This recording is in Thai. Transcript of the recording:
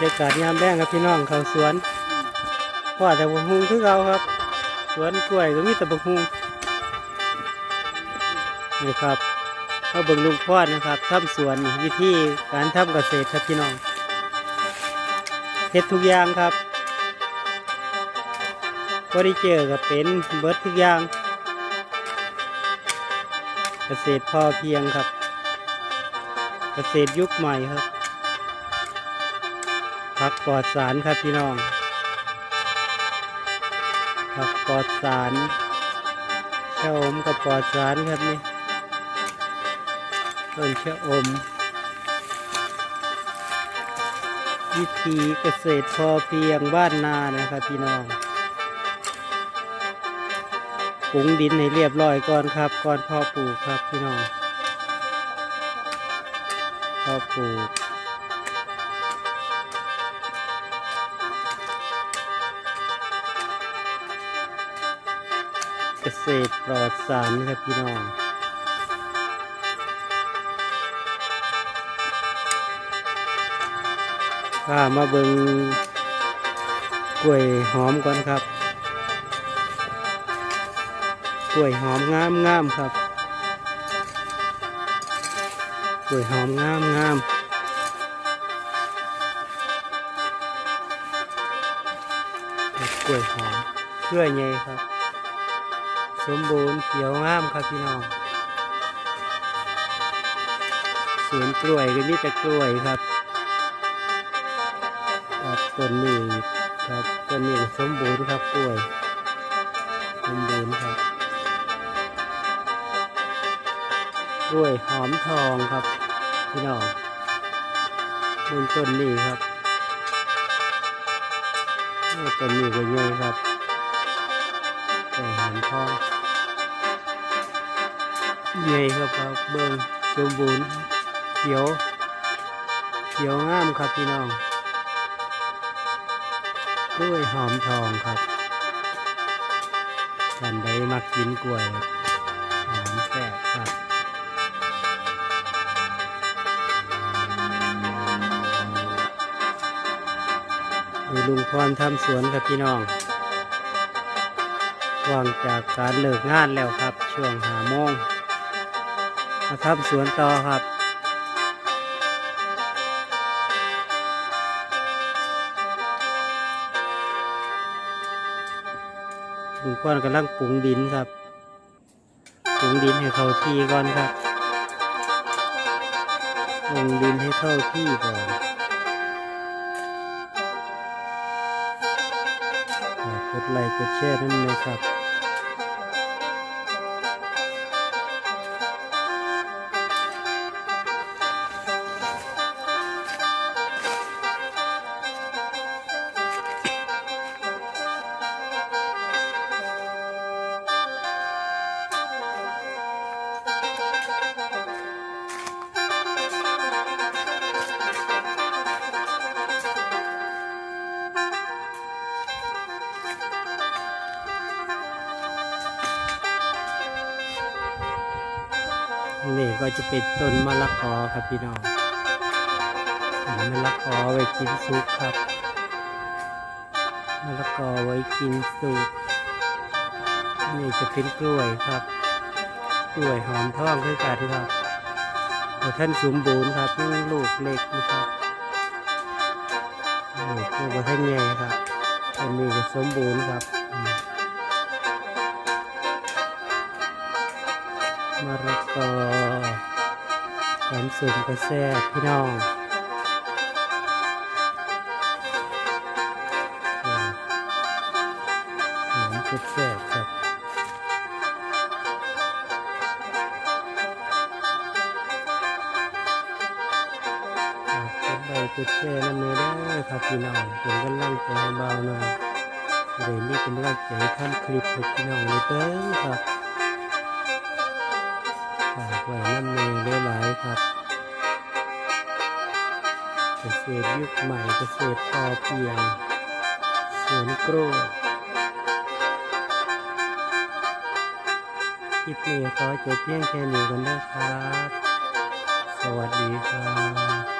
รยากาศยามแรงครับพี่น้องเขาสวนว่าแต่บกฮุงคือเราครับ สวนกล้วยก็มีแต่บกฮุงนี่ครับเขาเบิ่งลุงพ่อนะครับทำสวนวิธีการทำเกษตรครับพี่น้องเฮ็ดทุกอย่างครับก็ได้เจอกับเป็นเบิร์ดทุกอย่าง เกษตรพอเพียงครับ เกษตรยุคใหม่ครับ ผักปลอดสารครับพี่น้องผักปลอดสารชะอมกับปลอดสารครับนี่ต้นชะอม วิธีเกษตรพอเพียงบ้านนานะครับพี่น้องปรุงดินให้เรียบร้อยก่อนครับ ก่อนพ่อปลูกครับพี่น้องพ่อปลูก เกษตรปลอดสารครับพี่น้องข้ามาเบิงกล้วยหอมก่อนครับ กล้วยหอมงามงามครับ กล้วยหอมงามงามกล้วยหอมเพื่อใหญ่ครับ สมบูรณ์เขียวงามครับพี่น้องสวนกล้วยก็มีแต่กล้วยครับครับต้นนี้ครับต้นนี้สมบูรณ์ครับกล้วยสมบูรณ์ครับกล้วยหอมทองครับ พี่น้องบนต้นนี้ครับต้นนี้ก็ใหญ่ครับ กล้วยหอมทองใหญ่ครับครับเบิ่งสมบูรณ์เขียว เขียวงามครับพี่น้องกล้วยหอมทองครับท่านใดมักกินกล้วยหอมแซ่บครับดูลุงพรทำสวนครับพี่น้อง ว่างจากการเลิกงานแล้วครับ ช่วงหาโมงมาทำสวนต่อครับลุงก้อนกำลังปรุงดินครับปรุงดินให้เข้าที่ก่อนครับปรุงดินให้เข้าที่ก่อนกดไลค์กดแชร์นั่นเลยครับ นี่ก็จะเป็นต้นมะละกอครับพี่น้องมะละกอไว้กินซุปครับมะละกอไว้กินซุปนี่จะเป็นกล้วยครับ กล้วยหอมทองคือกันครับแต่ท่านสมบูรณ์ครับนี่ลูกเล็กนะครับลูกลูกท่านใหญ่ครับอันนี้ก็สมบูรณ์ครับ มมะละกอแถมสุ่มกระแซบพี่น้องหอมกระแซบครับฝากกดไลค์กดแชร์นั่นเลยได้ครับพี่น้องเป็นกำลังใจเบาหน่อยเดี๋ยวนี้กำลังใจทำคลิปให้พี่น้องเลยเด้ครับ ฝากไว้น้ำเนยหลายๆครับ เกษตรยุคใหม่เกษตรพอเพียงสวนกล้วยคลิปนี้ขอจบเพียงแค่นี้กันนะครับ สวัสดีครับ